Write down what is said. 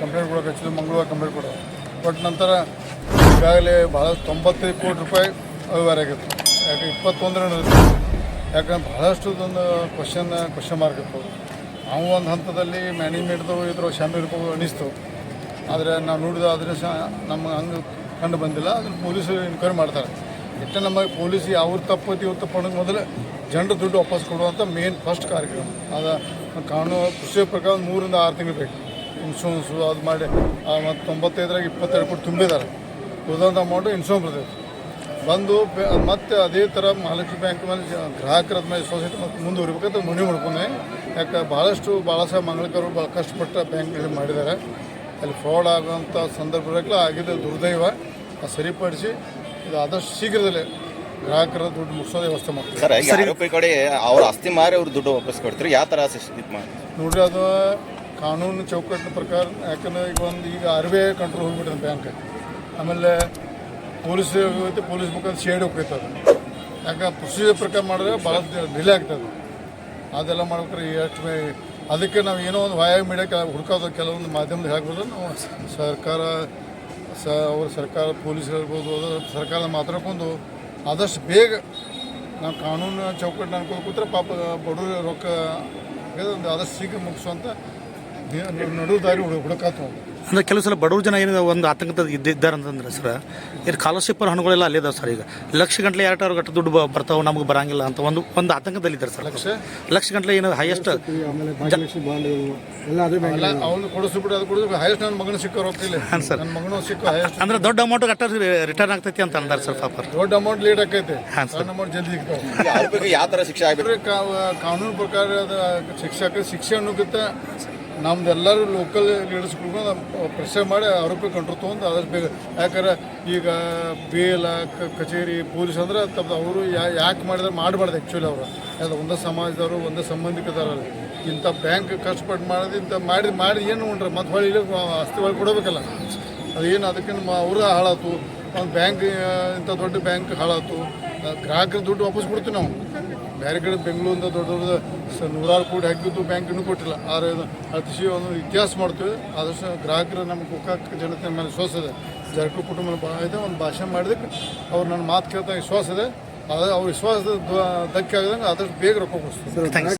Complaint ಕೊಡೋಕೆ ಹಚ್ಚಿದ್ದು ಮಂಗಳವಾರ ಕಂಪ್ಲೇಂಟ್ ಕೊಡೋದು. ಬಟ್ ನಂತರ ಈಗಾಗಲೇ ಭಾಳ ತೊಂಬತ್ತೈದು ಕೋಟಿ ರೂಪಾಯಿ ಅವ್ಯವಹಾರ ಆಗಿತ್ತು ಯಾಕೆ ಇಪ್ಪತ್ತೊಂದರ ಯಾಕಂದ್ರೆ ಭಾಳಷ್ಟು ಒಂದು ಕ್ವಶನ್ ಕ್ವಶನ್ ಮಾರ್ಕ್ ಇತ್ತು. ನಾವು ಒಂದು ಹಂತದಲ್ಲಿ ಮ್ಯಾನೇಜ್ಮೆಂಟ್ದು ಇದ್ರ ಶಾಮಿ ಇರ್ಬೋದು ಅನಿಸ್ತು ಆದರೆ ನಾವು ನೋಡಿದ ಅದನ್ನು ಸಹ ನಮ್ಮ ಹಂಗೆ ಕಂಡು ಬಂದಿಲ್ಲ. ಅದನ್ನು ಪೊಲೀಸರು ಎನ್ಕ್ವೈರಿ ಮಾಡ್ತಾರೆ. ಎಷ್ಟು ನಮಗೆ ಪೊಲೀಸ್ ಅವ್ರ ತಪ್ಪು ಇವ್ರು ತಪ್ಪು ಮೊದಲು ಜನರು ದುಡ್ಡು ವಾಪಸ್ ಕೊಡುವಂಥ ಮೇನ್ ಫಸ್ಟ್ ಕಾರ್ಯಕ್ರಮ. ಅದು ಕಾನೂನು, ಕೃಷಿ ಪ್ರಕಾರ ಮೂರಿಂದ ಆರು ತಿಂಗಳು ಬೇಕು. ಇನ್ಶೂರೆನ್ಸು ಅದು ಮಾಡಿ ಮತ್ತು ತೊಂಬತ್ತೈದರಾಗ ಇಪ್ಪತ್ತೆರಡು ಕೋಟಿ ತುಂಬಿದ್ದಾರೆ ಉಳಿದಂಥ ಅಮೌಂಟು ಇನ್ಶೂರೆನ್ಸ್ ಬರ್ತೈತೆ. ಬಂದು ಮತ್ತೆ ಅದೇ ಥರ ಮಹಾಲಕ್ಷ್ಮಿ ಬ್ಯಾಂಕ್ ಮೇಲೆ ಗ್ರಾಹಕರ ಮೇಲೆ ಸೊಸೈಟಿ ಮತ್ತು ಮುಂದುವರಿಬೇಕಂತ ಮನವಿ ಮಾಡ್ಕೊಂಡೆ. ಯಾಕೆ ಭಾಳಷ್ಟು ಭಾಳ ಸಹ ಮಂಗಳಕರು ಭಾಳ ಕಷ್ಟಪಟ್ಟ ಬ್ಯಾಂಕ್ಗಳಲ್ಲಿ ಮಾಡಿದ್ದಾರೆ. ಅಲ್ಲಿ ಫ್ರಾಡ್ ಆಗುವಂಥ ಸಂದರ್ಭದಲ್ಲಿ ಆಗಿದೆ ದುರ್ದೈವ. ಅದು ಸರಿಪಡಿಸಿ ಇದು ಆದಷ್ಟು ಶೀಘ್ರದಲ್ಲೇ ಗ್ರಾಹಕರ ದುಡ್ಡು ಮುಗಿಸೋ ವ್ಯವಸ್ಥೆ ಮಾಡ್ತಾರೆ ಸರ್ ಈಗ ಆರೋಪಿ ಕಡೆ ಅವ್ರ ಆಸ್ತಿ ಮಾರಿ ಅವ್ರು ದುಡ್ಡು ವಾಪಸ್ ಕೊಡ್ತಾರೆ. ಯಾವ ಥರ ಮಾಡಿ ನೋಡ್ರಿ ಅದು ಕಾನೂನು ಚೌಕಟ್ಟಿನ ಪ್ರಕಾರ ಯಾಕಂದ್ರೆ ಈಗ ಒಂದು ಈಗ ಆರ್ ಕಂಟ್ರೋಲ್ ಹೋಗ್ಬಿಟ್ಟಿದೆ ಬ್ಯಾಂಕ್ ಆಮೇಲೆ ಪೊಲೀಸ್ ಪೊಲೀಸ್ ಮುಖಾಂತರ ಶೇಡ್ ಹೋಗ್ತೈತೆ ಯಾಕಂದ್ರೆ ಯಾಕೆ ಪ್ರೊಸೀಜರ್ ಪ್ರಕಾರ ಮಾಡಿದ್ರೆ ಭಾಳ ಡಿಲೇ ಆಗ್ತದೆ. ಅದೆಲ್ಲ ಮಾಡ್ಬೇಕಾರೆ ಎಷ್ಟು ಅದಕ್ಕೆ ನಾವು ಏನೋ ಒಂದು ವಾಯ ಮೀಡಿಯಾ ಹುಡ್ಕೋದು ಕೆಲವೊಂದು ಮಾಧ್ಯಮದಲ್ಲಿ ಹಾಕ್ಬೋದು ನಾವು ಸರ್ಕಾರ, ಸ, ಅವ್ರ ಸರ್ಕಾರ ಪೊಲೀಸ್ ಇರ್ಬೋದು ಅದು ಸರ್ಕಾರ ಮಾತಾಡ್ಕೊಂಡು ಆದಷ್ಟು ಬೇಗ ನಾವು ಕಾನೂನು ಚೌಕಟ್ಟು ಅನ್ಕೊಂಡು ಕೂತ್ರೆ ಪಾಪ ಬಡವರು ರೊಕ್ಕ, ಆದಷ್ಟು ಶೀಘ್ರ ಮುಗಿಸುವಂಥ ನಡು ದಾರಿ ಹುಡು ಹುಡುಕಾತು ಅಂದ್ರೆ ಕೆಲವು ಸಲ ಬಡವ್ರ ಜನ ಏನಿದೆ ಒಂದು ಆತಂಕದ ಇದ್ದ ಇದ್ದಾರೆ ಅಂತಂದ್ರೆ ಸರ್ ಇದು ಸ್ಕಾಲರ್ಶಿಪ್ ಹಣಗಳೆಲ್ಲ ಅಲ್ಲೇ ಇದಾವೆ ಸರ್ ಈಗ. ಲಕ್ಷ ಗಂಟ್ಲೆ ಎರಡು ಗಟ್ಟ ದುಡ್ಡು ಬರ್ತಾವೆ ನಮಗೆ ಬರಂಗಿಲ್ಲ ಅಂತ ಒಂದು ಒಂದು ಆತಂಕದಲ್ಲಿ ಇದ್ದಾರೆ ಸರ್ ಲಕ್ಷ? ಲಕ್ಷ ಗಂಟ್ಲೆ ಏನು ಹೈಯೆಸ್ಟ್ ಹಾಂ ಸರ್. ನನ್ನ ಮಗನೂ ಸಿಕ್ಕೋ ಹೈಯೆಸ್ಟ್ ಅಂದ್ರೆ ದೊಡ್ಡ ಅಮೌಂಟ್ ಕಟ್ಟ ರಿಟರ್ನ್ ಆಗ್ತೈತಿ ಅಂತ ಅಂದ್ರೆ ಸರ್ ಪಾಪ ದೊಡ್ಡ ಅಮೌಂಟ್ ಲೇಟ್ ಆಕೈತೆ ಹಾಂ ಸರ್. ಅಮೌಂಟ್ ಜಲ್ದಿ ಯಾವ ಥರ ಶಿಕ್ಷೆ ಆಗಬೇಕು? ಕಾ- ಕಾನೂನು ಪ್ರಕಾರ ಅದು ಶಿಕ್ಷಕ ಶಿಕ್ಷೆ ಅನ್ನೋಕ್ಕಿಂತ ನಮ್ದು ಎಲ್ಲರೂ ಲೋಕಲ್ ಲೀಡರ್ಸ್ಗಳು ಪ್ರೆಷರ್ ಮಾಡಿ ಆರೋಪಿ ಕಂಟ್ರೋಲ್ ತೊಗೊಂಡು ಆದಷ್ಟು ಬೇಗ. ಯಾಕಂದ್ರೆ ಈಗ ಬೇಲ ಕಚೇರಿ, ಪೊಲೀಸ್ ಅಂದ್ರೆ ತಪ್ಪು ಅವರು ಯಾಕೆ ಮಾಡಿದ್ರೆ ಮಾಡಬಾರ್ದು ಆ್ಯಕ್ಚುಲಿ ಅವರು. ಅದು ಒಂದೇ ಸಮಾಜದವರು, ಒಂದೇ ಸಂಬಂಧಿಕದವರಲ್ಲ ಇಂಥ ಬ್ಯಾಂಕ್ ಕಷ್ಟಪಟ್ಟು ಮಾಡೋದು ಇಂಥ ಮಾಡಿ ಮಾಡಿ ಏನು ಉಂಡ್ರೆ ಮತ್ತೆ ಹೊಳಿ ಆಸ್ತಿ ಒಳಗೆ ಕೊಡಬೇಕಲ್ಲ. ಅದೇನು ಅದಕ್ಕಿಂತ ಅವ್ರ ಹಾಳಾತು. ಒಂದು ಬ್ಯಾಂಕ್ ಇಂಥ ದೊಡ್ಡ ಬ್ಯಾಂಕ್ ಹಾಳಾತು. ಗ್ರಾಹಕರ ದುಡ್ಡು ವಾಪಸ್ ಕೊಡ್ತೀವಿ ನಾವು. ಬೇರೆ ಕಡೆ ಬೆಂಗಳೂರಿಂದ ದೊಡ್ಡ ದೊಡ್ಡ ನೂರಾರು ಕೋಟಿ ಹಾಕಿದ್ದು ಬ್ಯಾಂಕ್ ಇನ್ನೂ ಕೊಟ್ಟಿಲ್ಲ. ಆದರೆ ಅತಿಶಯ ಒಂದು ಇತಿಹಾಸ ಮಾಡ್ತೀವಿ. ಆದಷ್ಟು ಗ್ರಾಹಕರ ನಮ್ಮ ಕುಕ್ಕ ಜನತೆ ಮೇಲೆ ವಿಶ್ವಾಸ ಇದೆ. ಜರ್ಕು ಕುಟುಂಬ ಭಾಳ ಇದೆ. ಒಂದು ಭಾಷೆ ಮಾಡಿದಕ್ಕೆ ಅವ್ರು ನನ್ನ ಮಾತು ಕೇಳ್ತಾ ವಿಶ್ವಾಸ ಇದೆ. ಅದೇ ಅವ್ರ ವಿಶ್ವಾಸದ ಧಕ್ಕೆ ಆಗಿದಂಗೆ ಆದಷ್ಟು ಬೇಗ ರೊಕ್ಕ ಕೊಡ್ತೀವಿ